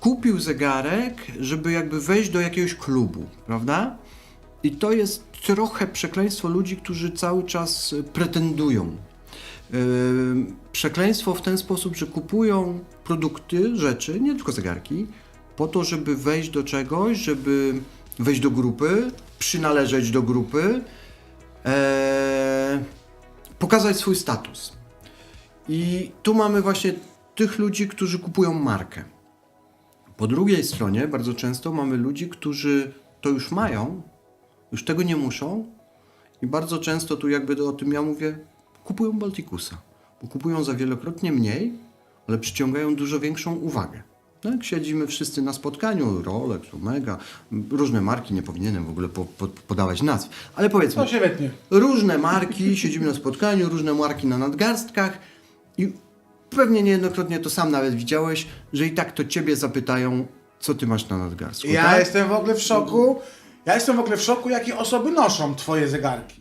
kupił zegarek, żeby jakby wejść do jakiegoś klubu, prawda? I to jest trochę przekleństwo ludzi, którzy cały czas y, pretendują. Yy, Przekleństwo w ten sposób, że kupują produkty, rzeczy, nie tylko zegarki, po to, żeby wejść do czegoś, żeby wejść do grupy, przynależeć do grupy, e, pokazać swój status. I tu mamy właśnie tych ludzi, którzy kupują markę. Po drugiej stronie bardzo często mamy ludzi, którzy to już mają, już tego nie muszą i bardzo często tu jakby o tym ja mówię, kupują Baltikusa, bo kupują za wielokrotnie mniej, ale przyciągają dużo większą uwagę. No siedzimy wszyscy na spotkaniu, Rolex, Omega, różne marki, nie powinienem w ogóle po, po, podawać nazw, ale powiedzmy, wytnie. różne marki, siedzimy na spotkaniu, różne marki na nadgarstkach i pewnie niejednokrotnie to sam nawet widziałeś, że i tak to ciebie zapytają, co ty masz na nadgarstku. Ja tak? jestem w ogóle w szoku. Ja jestem w ogóle w szoku, jakie osoby noszą twoje zegarki.